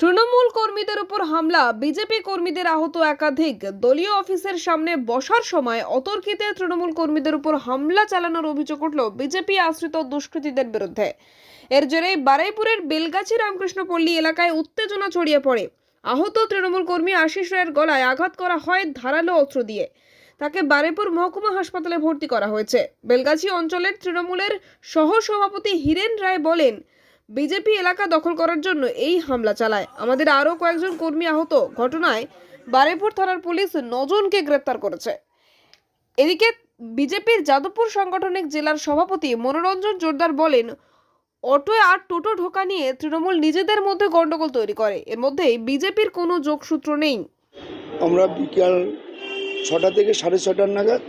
তৃণমূল কর্মীদের উপর হামলা, বিজেপি কর্মীদের আহত একাধিক। দলীয় অফিসের সামনে বসার সময় অতর্কিতে তৃণমূল কর্মীদের উপর হামলা চালানোর অভিযোগ উঠল বিজেপি আশ্রিত দুষ্কৃতীদের বিরুদ্ধে। এর জেরে বারাইপুরের বেলগাছি রামকৃষ্ণপল্লী এলাকায় উত্তেজনা ছড়িয়ে পড়ে। আহত তৃণমূল কর্মী আশিস রায়ের গলায় আঘাত করা হয় ধারালো অস্ত্র দিয়ে। তাকে বারেপুর মহকুমা হাসপাতালে ভর্তি করা হয়েছে। বেলগাছি অঞ্চলের তৃণমূলের সহ সভাপতি হীরেন রায় বলেন বিজেপি এলাকা দখল করার জন্য এই হামলা চালায়। আমাদের আরও কয়েকজন কর্মী আহত। ঘটনায় বারেপুর থানার পুলিশ নজনকে গ্রেপ্তার করেছে। এদিকে বিজেপির যাদবপুর সাংগঠনিক জেলার সভাপতি মনোরঞ্জন জোরদার বলেন, অটো আর টোটো ঢোকা নিয়ে তৃণমূল নিজেদের মধ্যে গণ্ডগোল তৈরি করে। এর মধ্যেই বিজেপির কোনো যোগসূত্র নেই। আমরা বিকাল ছটা থেকে সাড়ে ছটার নাগাদ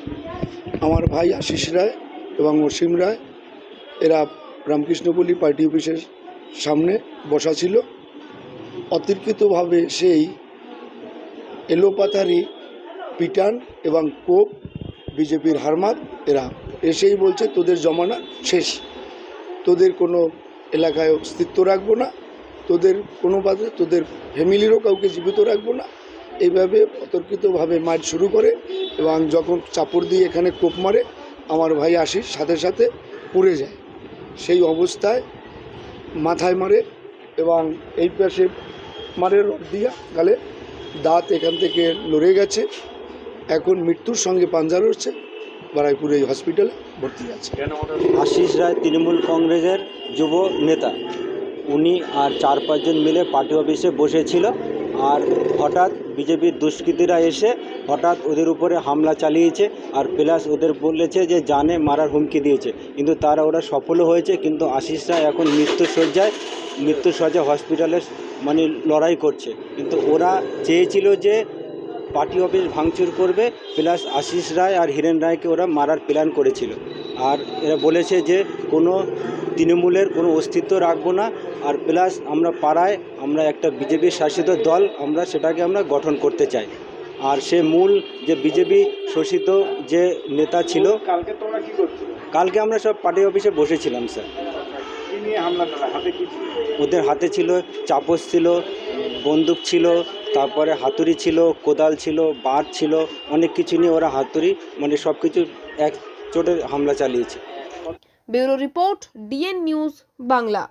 আমার ভাই আশিস রায় এবং অসীম রায়, এরা রামকৃষ্ণপল্লী পার্টি অফিসের সামনে বসা ছিল। অতর্কিতভাবে সেই এলোপাথারি পিটান এবং কোপ বিজেপির হারমাত এরা এসেই বলছে, তোদের জমানা শেষ। তোদের কোনো এলাকায় অস্তিত্ব রাখব না। তোদের কোনো বাদে তোদের ফ্যামিলিরও কাউকে জীবিত রাখব না। এইভাবে অতর্কিতভাবে মার শুরু করে এবং যখন চাপড় দিয়ে এখানে কোপ মারে, আমার ভাই আশিস সাথে সাথে পড়ে যায়। সেই অবস্থায় মাথায় মারে এবং এই পাশে মারে রড দিয়া গালে দাঁত এখান থেকে লড়ে গেছে। এখন মৃত্যুর সঙ্গে পাঞ্জা রয়েছে বারাইপুর এই হসপিটালে ভর্তি আছে। আশিস রায় তৃণমূল কংগ্রেসের যুব নেতা। উনি আর চার পাঁচজন মিলে পার্টি অফিসে বসেছিল। আর হঠাৎ বিজেপির দুষ্কৃতীরা এসে হঠাৎ ওদের উপরে হামলা চালিয়েছে আর প্লাস ওদের বলেছে যে জানে মারার হুমকি দিয়েছে। কিন্তু তারা ওরা সফলও হয়েছে, কিন্তু আশিস রায় এখন মৃত্যুসজ্জায় মৃত্যুসজ্জা হসপিটালে মানে লড়াই করছে। কিন্তু ওরা চেয়েছিল যে পার্টি অফিস ভাঙচুর করবে, প্লাস আশিস রায় আর হিরেন রায়কে ওরা মারার প্ল্যান করেছিল। আর এরা বলেছে যে কোনো তৃণমূলের কোনো অস্তিত্ব রাখব না। আর প্লাস আমরা পাড়ায় আমরা একটা বিজেপি শাসিত দল আমরা সেটাকে আমরা গঠন করতে চাই। আর সে মূল যে বিজেপি শোষিত যে নেতা ছিল কালকে তোমরা কি করছ কালকে আমরা সব পার্টি অফিসে বসেছিলাম স্যার? ওদের হাতে ছিল চাপস ছিল বন্দুক ছিল তারপরে হাতুড়ি ছিল কোদাল ছিল বাঁট ছিল অনেক কিছু নিয়ে ওরা হাতুড়ি মানে সব কিছু এক চোটে হামলা চালিয়েছে। Bureau report DN news Bangla.